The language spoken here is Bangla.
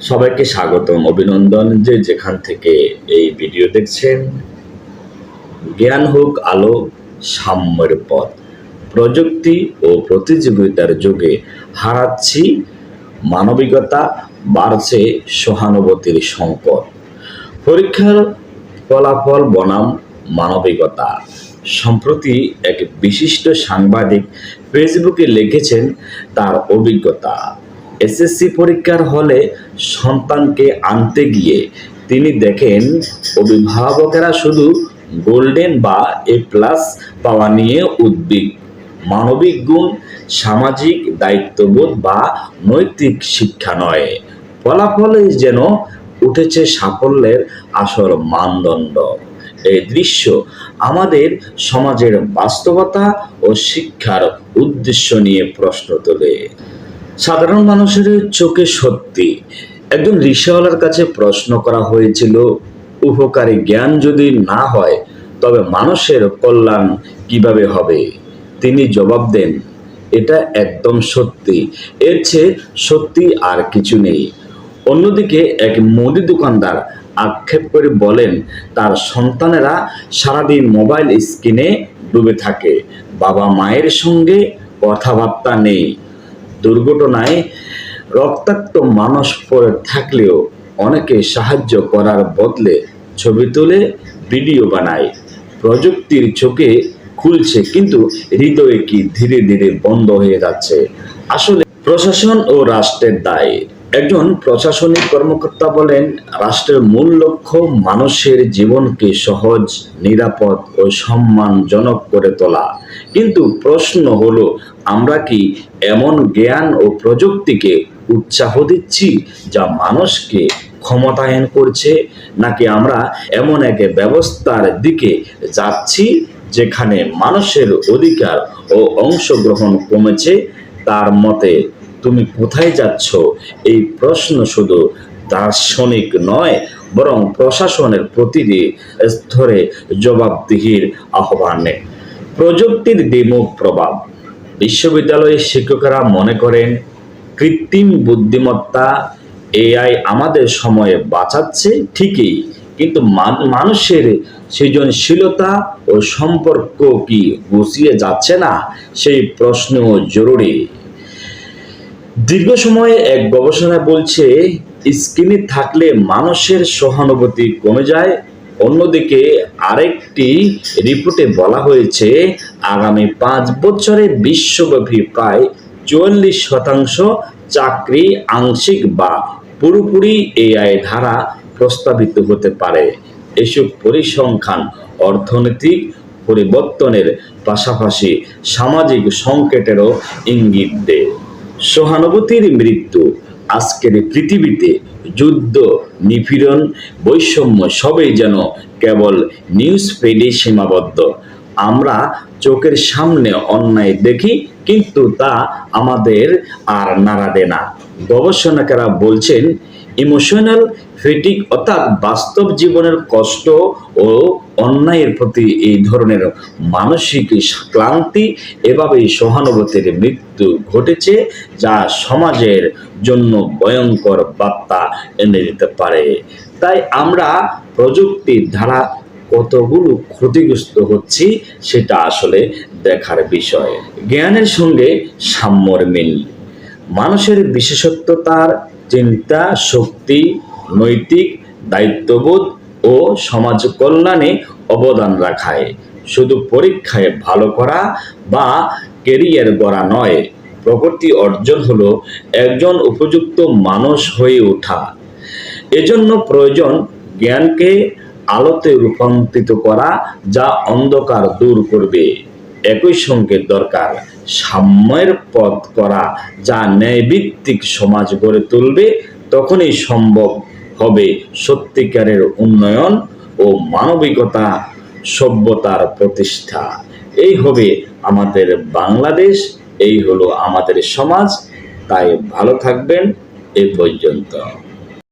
সবাইকে স্বাগতম, অভিনন্দন যে যেখান থেকে এই ভিডিও দেখছেন। জ্ঞান হোক, আলো, সাম্যের পথ। প্রযুক্তি ও প্রতিযোগিতার যুগে হারাচ্ছি, মানবিকতা বাড়ছে সহানুভূতির সংকট। পরীক্ষার ফলাফল, বনাম মানবিকতা। সম্প্রতি এক বিশিষ্ট সাংবাদিক ফেসবুকে লিখেছেন তার অভিজ্ঞতা। এসএসসি পরীক্ষার হলে সন্তানকে আনতে গিয়ে তিনি দেখেন অভিভাবকেরা শুধু গোল্ডেন বা এ প্লাস পাওয়া নিয়ে উদ্বিগ। মানবিক গুণ, সামাজিক দায়িত্ববোধ বা নৈতিক শিক্ষা নয়। ফলাফলে যেন উঠেছে সাফল্যের আসল মানদণ্ড। এই দৃশ্য আমাদের সমাজের বাস্তবতা ও শিক্ষার উদ্দেশ্য নিয়ে প্রশ্ন তোলে। সাধারণ মানুষের চোখে সত্যি। একজন রিক্সাওয়ালার কাছে প্রশ্ন করা হয়েছিল, উপকারী জ্ঞান যদি না হয়, তবে মানুষের কল্যাণ কীভাবে হবে? তিনি জবাব দেন, এটা একদম সত্যি। এর চেয়ে সত্যি আর কিছু নেই। অন্যদিকে এক মুদি দোকানদার আক্ষেপ করে বলেন, তার সন্তানেরা সারাদিন মোবাইল স্ক্রিনে ডুবে থাকে। বাবা মায়ের সঙ্গে কথাবার্তা নেই। দুর্ঘটনায় রক্তাক্ত মানুষ পড়ে থাকলেও অনেকে সাহায্য করার বদলে ছবি তুলে, ভিডিও বানায়। প্রযুক্তির চোখে খুলছে কিন্তু হৃদয়ে কি ধীরে ধীরে বন্ধ হয়ে যাচ্ছে। আসলে প্রশাসন ও রাষ্ট্রের দায়। একজন প্রশাসনিক কর্মকর্তা বলেন, রাষ্ট্রের মূল লক্ষ্য মানুষের জীবনকে সহজ, নিরাপদ ও সম্মানজনক করে তোলা। কিন্তু প্রশ্ন হলো আমরা কি এমন জ্ঞান ও প্রযুক্তিকে উৎসাহ দিচ্ছি যা মানুষকে ক্ষমতায়ন করছে? নাকি আমরা এমন এক ব্যবস্থার দিকে যাচ্ছি যেখানে মানুষের অধিকার ও অংশগ্রহণ কমেছে? তার মতে, তুমি কোথায় যাচ্ছ? এই প্রশ্ন শুধু দার্শনিক নয়, বরং প্রশাসনের প্রতিটি স্তরে জবাবদিহির আহ্বানে। প্রযুক্তির দ্বিমুখ প্রভাব। বিশ্ববিদ্যালয়ের শিক্ষকেরা মনে করেন, কৃত্রিম বুদ্ধিমত্তা এআই আমাদের সময়ে বাঁচাচ্ছে ঠিকই, কিন্তু মানুষের সৃজনশীলতা ও সম্পর্ক কি গুছিয়ে যাচ্ছে না? সেই প্রশ্নও জরুরি। দীর্ঘ সময়ে এক গবেষণা বলছে, স্ক্রিনে থাকলে মানুষের সহানুভূতি কমে যায় অন্যদিকে আরেকটি রিপোর্টে বলা হয়েছে, আগামী পাঁচ বছরে বিশ্বব্যাপী প্রায় চুয়াল্লিশ শতাংশ চাকরি আংশিক বা পুরোপুরি এআই ধারা প্রস্তাবিত হতে পারে। এসব পরিসংখ্যান অর্থনৈতিক পরিবর্তনের পাশাপাশি সামাজিক সংকেটেরও ইঙ্গিত দেয়। সহানুভূতির মৃত্যু আজকের পৃথিবীতে যুদ্ধ, নিপীড়ন, বৈষম্য সবই যেন কেবল নিউজ ফিডে সীমাবদ্ধ আমরা চোখের সামনে অন্যায় দেখি, কিন্তু তা আমাদের আর নাড়া দেয় না গবেষণাকারা বলছেন ইমোশনাল ফেটিক অর্থাৎ বাস্তব জীবনের কষ্ট ও অন্যায়ের প্রতি এই ধরনের মানসিক ক্লান্তি এভাবেই সহানুভূতির মৃত্যু ঘটেছে, যা সমাজের জন্য ভয়ঙ্কর বার্তা এনে দিতে পারে। তাই আমরা প্রযুক্তির দ্বারা কতগুলো ক্ষতিগ্রস্ত হচ্ছি, সেটা আসলে দেখার বিষয়। জ্ঞানের সঙ্গে সাম্যর মিল। মানুষের বিশেষত্ব তার চিন্তা, শক্তি, নৈতিক, দায়িত্ববোধ ও সমাজ কল্যাণে অবদান রাখায়। শুধু পরীক্ষায় ভালো করা বা কেরিয়ার গড়া নয়, প্রগতি অর্জন হলো একজন উপযুক্ত মানুষ হয়ে ওঠা। এজন্য প্রয়োজন জ্ঞানকে আলোতে রূপান্তরিত করা যা অন্ধকার দূর করবে। একই সঙ্গে দরকার সাম্যের পথ করা যা ন্যায়ভিত্তিক সমাজ গড়ে তুলবে, তখনই সম্ভব হবে সত্যিকারের উন্নয়ন ও মানবিকতা, সভ্যতার প্রতিষ্ঠা। এই হবে আমাদের বাংলাদেশ, এই হলো আমাদের সমাজ। তাই ভালো থাকবেন, এ পর্যন্ত।